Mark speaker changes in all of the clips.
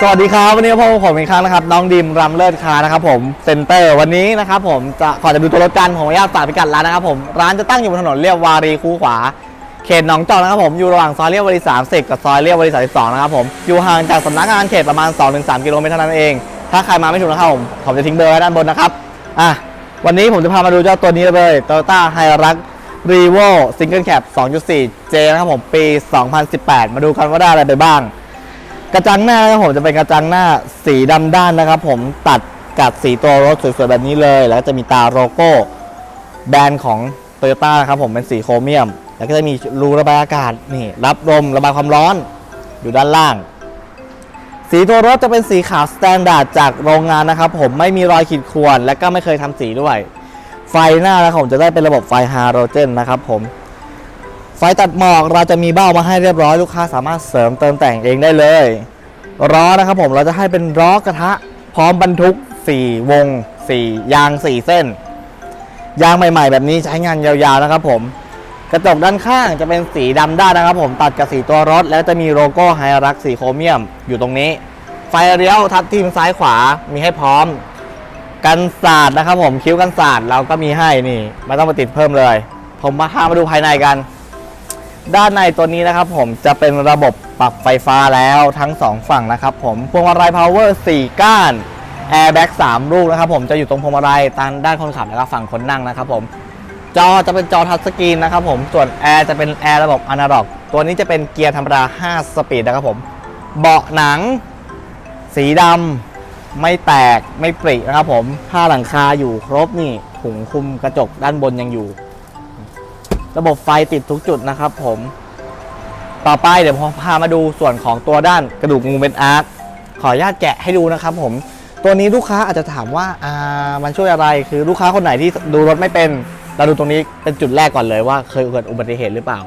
Speaker 1: สวัสดีครับวันนี้พบกับผมอีกครั้งนะครับน้องดิมรำเลิศคานะครับผมเซ็นเตอร์วันนี้นะครับผมจะขอจะดูตัวรถกันผมขออนุญาตฝากพิกัดร้านนะครับผมร้านจะตั้งอยู่บนถนนเรียบวารีคูขวา เขตหนองจอกนะครับผมอยู่ระหว่างซอยเรียบวารี30กับซอยเรียบวารี32นะครับผมอยู่ห่างจากสำนักงานเขตประมาณ 2-3 กิโลเมตรเท่านั้นเอง ถ้าใครมาไม่ถูกนะครับผมผมจะทิ้งเบอร์ไว้ด้านบนนะครับอะวันนี้ผมจะพามาดูเจ้าตัวนี้เลย Toyota Hilux Revo Single Cab 2.4J นะครับผมปี 2018 มาดูกันว่าได้อะไรไปบ้าง กระจังหน้านะครับผมจะเป็นกระจังหน้าสีดำด้านนะครับ ผมตัดกับสีตัวรถสวยๆแบบนี้เลย แล้วก็จะมีตาโลโก้แบรนด์ของโตโยต้านะครับผมเป็นสีโครเมียม แล้วก็จะมีรูระบายอากาศนี่รับลมระบายความร้อนอยู่ด้านล่าง สีตัวรถจะเป็นสีขาวสแตนดาร์ดจากโรงงานนะครับ ผมไม่มีรอยขีดข่วนและก็ไม่เคยทำสีด้วย ไฟหน้านะครับผมจะได้เป็นระบบไฟฮาโลเจนนะครับผม ไฟตัดหมอกเราจะมีเบ้ามาให้เรียบร้อยลูกค้าสามารถเสริมเติมแต่งเองได้เลยล้อนะครับผมเราจะให้เป็นล้อกระทะ พร้อมบรรทุก 4 วง 4 ยาง 4 เส้น ยางใหม่ ๆ แบบนี้ใช้งานยาวๆนะครับผมกระจกด้านข้างจะเป็นสีดำด้านนะครับผมตัดกับสีตัวรถ แล้วจะมีโลโก้ไฮรักสีโครเมียมอยู่ตรงนี้ ไฟเลี้ยวทัดทีมซ้ายขวามีให้พร้อม กันศาสตร์นะครับผมคิ้วกันศาสตร์เราก็มีให้นี่ไม่ต้องมาติดเพิ่มเลย ผมมาพามาดูภายในกัน ด้านในตัวนี้นะครับผมจะเป็นระบบปรับไฟฟ้าแล้วทั้ง 2 ฝั่งนะครับผมพวงมาลัยพาวเวอร์4ก้านแอร์แบ็ก3ลูกนะครับผมจะอยู่ตรงพวงมาลัยตามด้านคนขับแล้วก็ฝั่งคนนั่งนะครับผมจอจะเป็นจอทัชสกรีนนะครับผมส่วนแอร์จะเป็นแอร์ระบบอนาล็อก ตัวนี้จะเป็นเกียร์ธรรมดา 5 สปีดนะครับผมเบาะหนัง สีดำไม่แตกไม่ปรินะครับผมผ้าหลังคาอยู่ครบนี่ถุงคุมกระจกด้านบนยังอยู่ ระบบไฟติดทุกจุดนะครับผมต่อไปเดี๋ยวผมพามาดูส่วนของตัวด้านกระดูกงูเป็นอาร์คขออนุญาตแกะให้ดูนะครับผมตัวนี้ลูกค้าอาจจะถามว่าอ่ามันช่วยอะไรคือลูกค้าคนไหนที่ดูรถไม่เป็นเราดูตรงนี้เป็นจุดแรกก่อนเลยว่าเคยเกิดอุบัติเหตุหรือเปล่า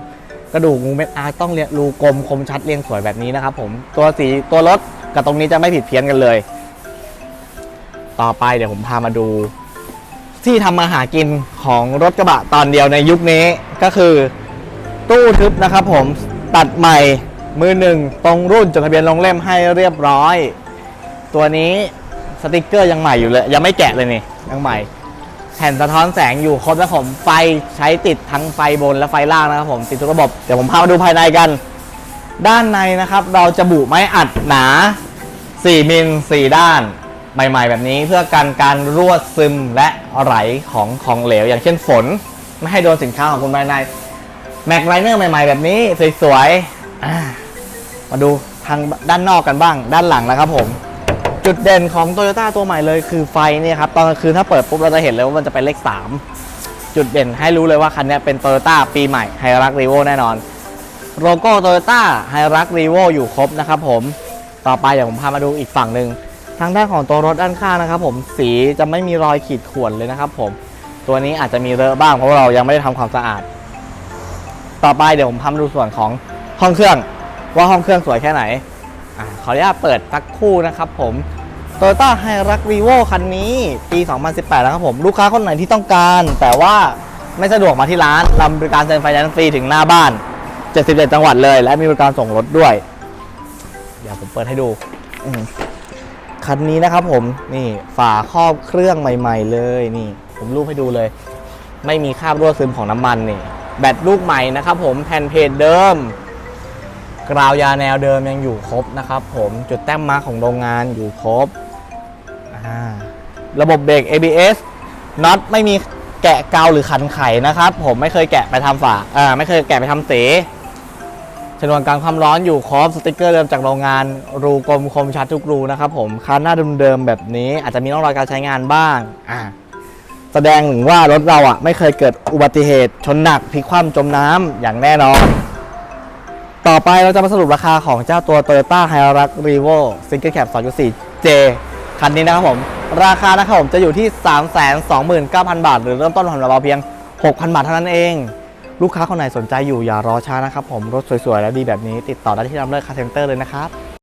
Speaker 1: กระดูกงูเม็ดอาร์คต้องเรียงรูกลมคมชัดเรียงสวยแบบนี้นะครับผมตัวสีตัวรถกับตรงนี้จะไม่ผิดเพี้ยนกันเลย ต่อไปเดี๋ยวผมพามาดู ที่ทำมาหากินของรถกระบะตอนเดียวในยุคนี้ ก็คือตู้ทึบนะครับผมตัดใหม่มือหนึ่งตรงรุ่นจดทะเบียนลงเล่มให้เรียบร้อย ตัวนี้สติกเกอร์ยังใหม่อยู่เลย ยังไม่แกะเลยนี่ยังใหม่แผ่นสะท้อนแสงอยู่ครบแล้วผมไฟใช้ติดทั้งไฟบนและไฟล่างนะครับผมติดทุกระบบเดี๋ยวผมพามาดูภายในกัน ด้านในนะครับเราจะบุไม้อัดหนา 4 มิล 4 ด้าน ใหม่ ๆ แบบนี้เพื่อกันการรั่วซึมและไหลของของเหลว อย่างเช่นฝน ไม่ให้โดนสินค้าของคุณภายในแม็กไลเนอร์ใหม่ ๆ แบบนี้ สวยๆมาดูทางด้านนอกกันบ้าง ด้านหลังนะครับผม จุดเด่นของ Toyota ตัวใหม่เลยคือไฟเนี่ยครับ ตอนกลางคืนถ้าเปิดปุ๊บเราจะเห็นเลยว่ามันจะเป็นเลข 3 จุดเด่นให้รู้เลยว่าคันนี้เป็น Toyota ปีใหม่ไฮรักรีโวแน่นอนโลโก้ Toyota ไฮรักรีโวอยู่ครบนะครับผมต่อไปเดี๋ยวผมพามาดูอีกฝั่งหนึ่งทางด้านของตัวรถด้านข้างนะครับผมสีจะไม่มีรอยขีดข่วนเลยนะครับผม ตัวนี้อาจจะมีเลอะบ้างเพราะเรายังไม่ได้ทำความสะอาด ต่อไปเดี๋ยวผมพามาดูส่วนของห้องเครื่องว่าห้องเครื่องสวยแค่ไหนอาขออนุญาตเปิดสักครู่นะครับผม Toyota h i r u x r e v o คันนี้ปี 2018แล้วครับผมลูกค้าคนไหนที่ต้องการ แต่ว่าไม่สะดวกมาที่ร้านราบริการเซ็นไฟแนนซ์ฟรีถึงหน้าบ้าน 77 จังหวัดเลย และมีบริการส่งรถด้วย เดี๋ยวผมเปิดให้ดูคันนี้นะครับผมนี่ฝาครอบเครื่องใหม่ ๆ เลยนี่ ผมรูปให้ดูเลย ไม่มีคราบรั่วซึมของน้ำมันนี่ แบตลูกใหม่นะครับผมแผ่นเพจเดิม กราวยาแนวเดิมยังอยู่ครบนะครับผมจุดแต้มมาของโรงงานอยู่ครบระบบเบรก ABS น็อตไม่มีแกะเกาหรือขันไขนะครับ ผมไม่เคยแกะไปทำฝาอ่าไม่เคยแกะไปทำเสชนวนกลางความร้อนอยู่ครบสติกเกอร์เดิมจากโรงงาน รูกลมคมชัดทุกรูนะครับผมคันหน้าเดิมๆแบบนี้อาจจะมีร่องรอยการใช้งานบ้างอ่า แสดงถึงว่ารถเราอะไม่เคยเกิดอุบัติเหตุ ชนหนักพลิกคว่ำจมน้ำอย่างแน่นอน ต่อไปเราจะมาสรุปราคาของเจ้าตัว Toyota Hilux Revo Single Cab 2.4J คันนี้นะครับผม ราคานะครับผมจะอยู่ที่ 329,000 บาท หรือเริ่มต้นผ่อนเราเพียง 6,000 บาทเท่านั้นเอง ลูกค้าคนไหนสนใจอยู่อย่ารอช้านะครับผมรถสวยๆ และดีแบบนี้ติดต่อได้ที่ร้านเลิศคาร์เซ็นเตอร์เลยนะครับ